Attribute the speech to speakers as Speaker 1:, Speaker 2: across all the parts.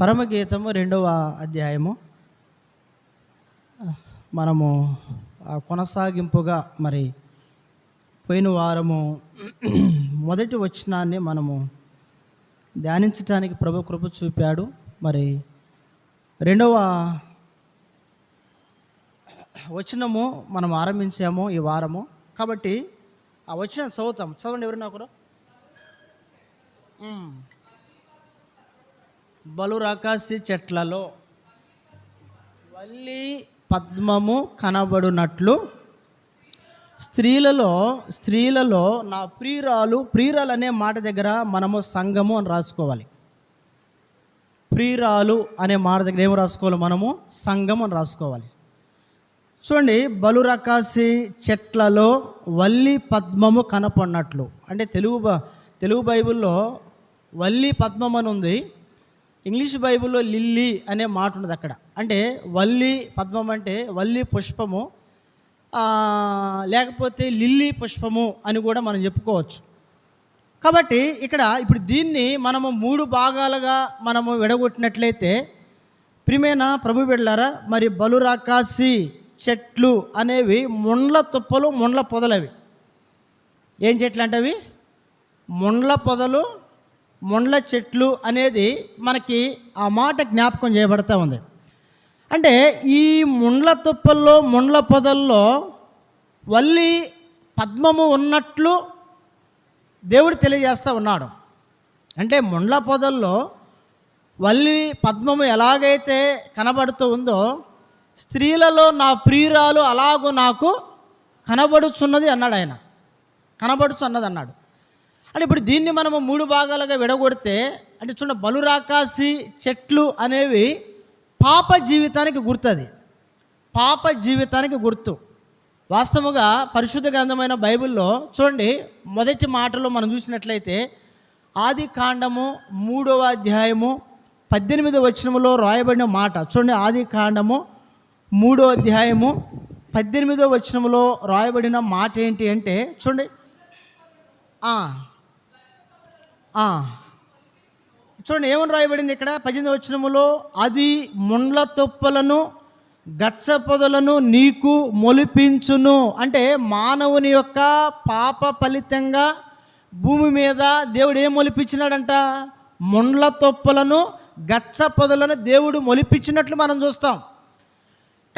Speaker 1: పరమగీతము రెండవ అధ్యాయము. మనము కొనసాగింపుగా మరి పోయిన వారము మొదటి వచనాన్ని మనము ధ్యానించటానికి ప్రభు కృప చూపాడు. మరి రెండవ వచనము మనం ఆరంభించాము ఈ వారము. కాబట్టి ఆ వచనం చదువుతాం. చదవండి ఎవరైనా ఒకరు? మ్మ్. చెట్లలో వల్లి పద్మము కనబడునట్లు స్త్రీలలో స్త్రీలలో నా ప్రియురాలు ప్రియురాలు అనే మాట దగ్గర మనము సంఘము అని రాసుకోవాలి. ప్రియురాలు అనే మాట దగ్గర ఏం రాసుకోవాలి మనము? సంఘం అని రాసుకోవాలి. చూడండి బలురకాసి చెట్లలో వల్లి పద్మము కనపడినట్లు. అంటే తెలుగు బ- తెలుగు బైబిల్లో వల్లి పద్మం అని ఉంది. ఇంగ్లీష్ బైబిల్లో లిల్లీ అనే మాట ఉన్నది అక్కడ. అంటే వల్లి పద్మం అంటే వల్లి పుష్పము లేకపోతే లిల్లీ పుష్పము అని కూడా మనం చెప్పుకోవచ్చు. కాబట్టి ఇక్కడ ఇప్పుడు దీన్ని మనము మూడు భాగాలుగా మనము విడగొట్టినట్లయితే ప్రిమేన ప్రభు బిడ్డలారా మరి బలురాకాసి చెట్లు అనేవి ముండ్ల తుప్పలు ముండ్ల పొదలవి. ఏం చెట్లు అంటే అవి ముండ్ల పొదలు ముండ్ల చెట్లు అనేది మనకి ఆ మాట జ్ఞాపకం చేయబడతా ఉంది. అంటే ఈ ముండ్ల తుప్పల్లో ముండ్ల పొదల్లో వల్లి పద్మము ఉన్నట్లు దేవుడు తెలియజేస్తూ ఉన్నాడు. అంటే ముండ్ల పొదల్లో వల్లి పద్మము ఎలాగైతే కనబడుతూ ఉందో స్త్రీలలో నా ప్రియురాలు అలాగూ నాకు కనబడుచున్నది అన్నాడు ఆయన. కనబడుచున్నది అన్నాడు. అంటే ఇప్పుడు దీన్ని మనము మూడు భాగాలుగా విడగొడితే అంటే చూడ బలురాకాసి చెట్లు అనేవి పాప జీవితానికి గుర్తది. పాప జీవితానికి గుర్తు. వాస్తవముగా పరిశుద్ధ గ్రంథమైన బైబిల్లో చూడండి మొదటి మాటలో మనం చూసినట్లయితే ఆది కాండము మూడవ అధ్యాయము పద్దెనిమిదవ వచనములో రాయబడిన మాట. చూడండి ఆది కాండము మూడో అధ్యాయము పద్దెనిమిదవ వచనములో రాయబడిన మాట ఏంటి అంటే చూడండి చూడండి ఏమని రాయబడింది ఇక్కడ? పద్దెనిమిది వచ్చినములో అది ముండ్ల తుప్పలను గచ్చ పొదలను నీకు మొలిపించును. అంటే మానవుని యొక్క పాప ఫలితంగా భూమి మీద దేవుడు ఏం మొలిపించినాడంట? ముండ్ల తొప్పలను గచ్చ పొదలను దేవుడు మొలిపించినట్లు మనం చూస్తాం.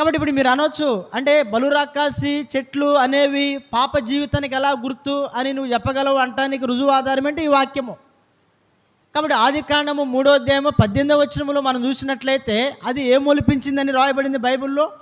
Speaker 1: కాబట్టి ఇప్పుడు మీరు అనొచ్చు. అంటే బలురాకాసి చెట్లు అనేవి పాప జీవితానికి ఎలా గుర్తు అని నువ్వు చెప్పగలవు అంటానికి రుజువు ఆధారం అంటే ఈ వాక్యము. కాబట్టి ఆది కాండము మూడో అధ్యాయము పద్దెనిమిదవ వచనములో మనం చూసినట్లయితే అది ఏం మొలిపించిందని రాయబడింది బైబిల్లో?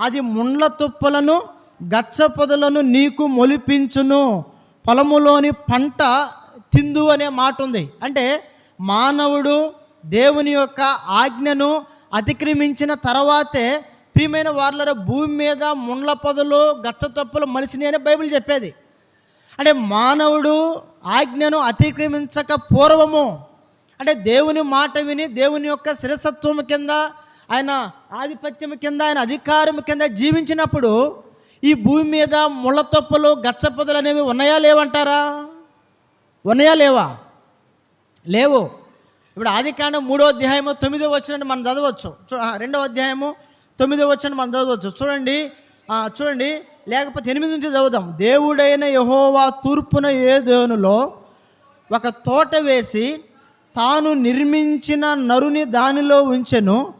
Speaker 1: అది ముండ్ల తుప్పలను గచ్చ పొదలను నీకు మొలిపించును. పొలములోని పంట తిందు అనే మాట ఉంది. అంటే మానవుడు దేవుని యొక్క ఆజ్ఞను అతిక్రమించిన తర్వాతే ప్రియమైన వార్లర భూమి మీద ముండ్ల పొదలు గచ్చ తొప్పలు మలిసినాయి అని బైబిల్ చెప్పేది. అంటే మానవుడు ఆజ్ఞను అతిక్రమించక పూర్వము. అంటే దేవుని మాట విని దేవుని యొక్క శిరసత్వము కింద ఆయన ఆధిపత్యం కింద ఆయన అధికారం కింద జీవించినప్పుడు ఈ భూమి మీద ముళ్ళ తొప్పలు గచ్చపొదలు అనేవి ఉన్నాయా లేవంటారా? ఉన్నాయా లేవా? లేవు. ఇప్పుడు ఆదికాండం మూడో అధ్యాయము తొమ్మిదో వచ్చినట్టు మనం చదవచ్చు. రెండో అధ్యాయము తొమ్మిదో వచ్చిన మనం చదవచ్చు. చూడండి. చూడండి. లేకపోతే ఎనిమిది నుంచి చదువుదాం. దేవుడైన యహోవా తూర్పున ఏదేనులో ఒక తోట వేసి తాను నిర్మించిన నరుని దానిలో ఉంచెను.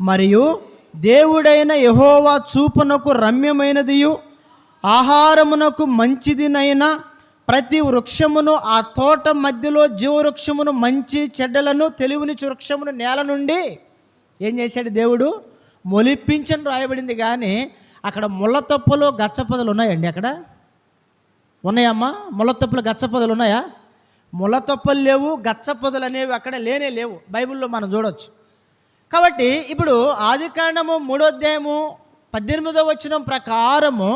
Speaker 1: మరియు దేవుడైన యహోవా చూపునకు రమ్యమైనదియు ఆహారమునకు మంచిదినైన ప్రతి వృక్షమును ఆ తోట మధ్యలో జీవవృక్షమును మంచి చెడ్డలను తెలివిని వృక్షమును నేల నుండి ఏం చేశాడు దేవుడు? మొలిపించని రాయబడింది కానీ అక్కడ ముళ్ళ తొప్పలు ఉన్నాయండి అక్కడ? ఉన్నాయమ్మా? ముళ్ళ గచ్చపదలు ఉన్నాయా? ముళ్ళ తొప్పలు లేవు గచ్చపదలు అనేవి అక్కడ లేనే లేవు. బైబిల్లో మనం చూడొచ్చు. కాబట్టి ఇప్పుడు ఆదికాండము మూడో అధ్యాయము పద్దెనిమిదో వచ్చిన ప్రకారము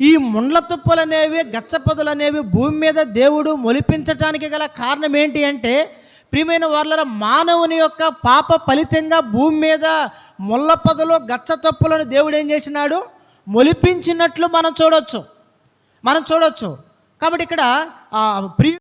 Speaker 1: ఈ ముండ్ల తుప్పలు అనేవి గచ్చపొదలు అనేవి భూమి మీద దేవుడు మొలిపించటానికి గల కారణం ఏంటి అంటే ప్రియమైన వాళ్ళ మానవుని యొక్క పాప ఫలితంగా భూమి మీద ముళ్ళ పొదలు గచ్చ తప్పులను దేవుడు ఏం చేసినాడు? మొలిపించినట్లు మనం చూడొచ్చు. మనం చూడొచ్చు. కాబట్టి ఇక్కడ ఆ ప్రియ